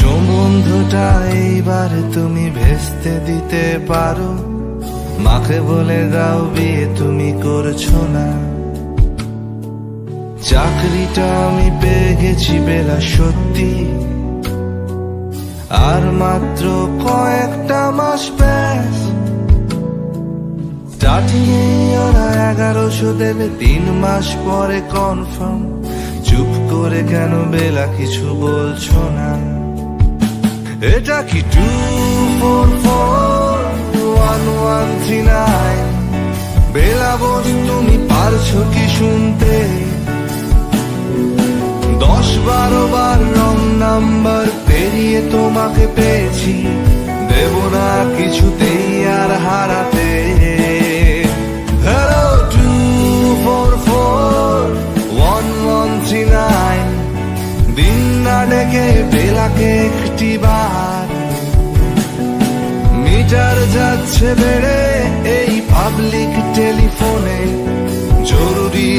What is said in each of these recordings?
সম্বন্ধটা এইবার তুমি ভেস্তে দিতে পারো। মাকে বলে দাও, বিয়ে তুমি করছ না। চাকরিটা আমি পেয়ে গেছি বেলা সত্যি। আর মাত্র কয়েকটা মাস ব্যাস। ওরা এগারোশো দেবে, তিন মাস পরে কনফার্ম চুপ করে কেন বেলা কিছু বলছো না? এটা কি two four four one one three nine Bela Bose তুমি পারছ কি শুনতে? দশ বারো বার রং নাম্বার পেরিয়ে তোমাকে পেয়েছি। দেব না কিছুতেই আর হারাতে যাচ্ছে বেড়ে এই পাবলিক টেলিফোনে জরুরি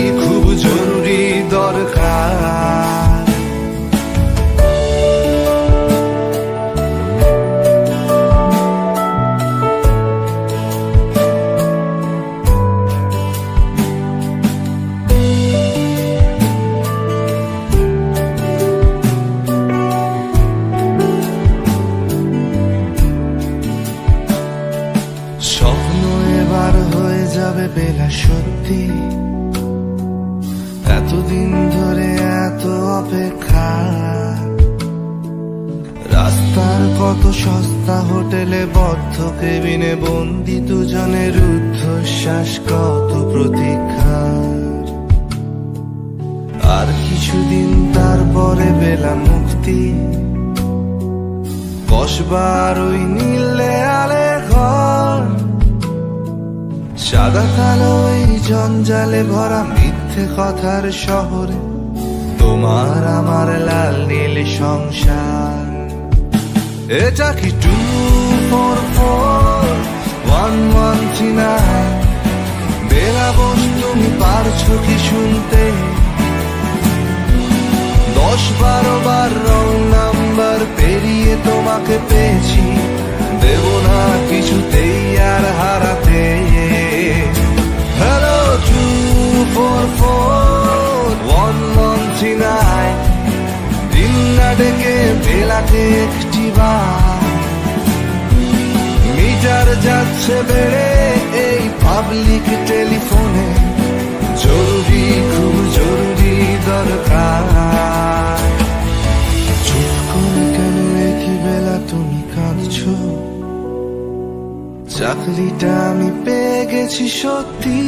বেলা সত্যি। এতদিন ধরে এত অপেক্ষা। রাস্তার কত সস্তা হোটেলে বদ্ধ কেবিনে বন্দি দুজনের রুদ্ধশ্বাস কত প্রতীক্ষা। আর কিছুদিন তারপরে বেলা মুক্তি। বসবার ওই নীলে আলে ঘর। সাদা কালো এই জঞ্জালে ভরা মিথ্যে কথার শহরে। তোমার আমার লাল, নীল সংসার। এটা কি two four four one one three nine Bela Bose, তুমি পারছ কি শুনতে? দশ বারো একটি মিটার যাচ্ছে বেড়ে এই পাবলিক টেলিফোনে জরুরি খুব জরুরি দরকার। বেলা তুমি চাকরিটা আমি পেয়ে গেছি সত্যি।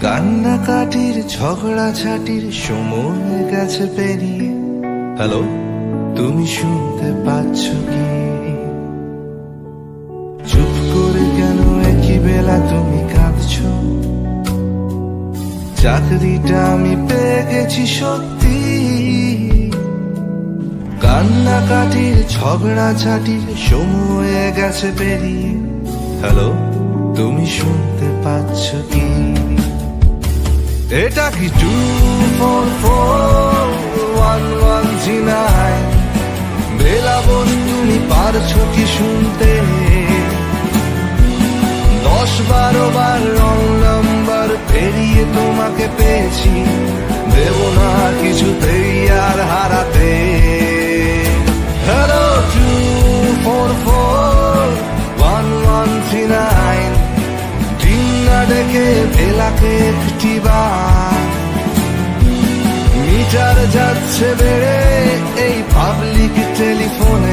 কান্নাকাটির, ঝগড়াঝাটির সময় গেছে পেরিয়ে। হ্যালো? তুমি শুনতে পাচ্ছ কি? চুপ করে কেন একই বেলা তুমি কাঁদছো? চাকরিটা আমি পেয়ে গেছি সত্যি। কান্নাকাটির ঝগড়াঝাটির সময় গেছে পেরিয়ে। হ্যালো? তুমি শুনতে পাচ্ছ কি? এটা কি two four four one three nine Bela বোন তুমি পারছ কি শুনতে? দশ বারো বার রং নাম্বার পেরিয়ে তোমাকে পেয়েছি। দেব না কিছুতেই আর হারাতে। Hello two four four one one three nine ডেকে বেলাকে একটি বার। মিটার যাচ্ছে বেড়ে এই পাবলিক টেলিফোনে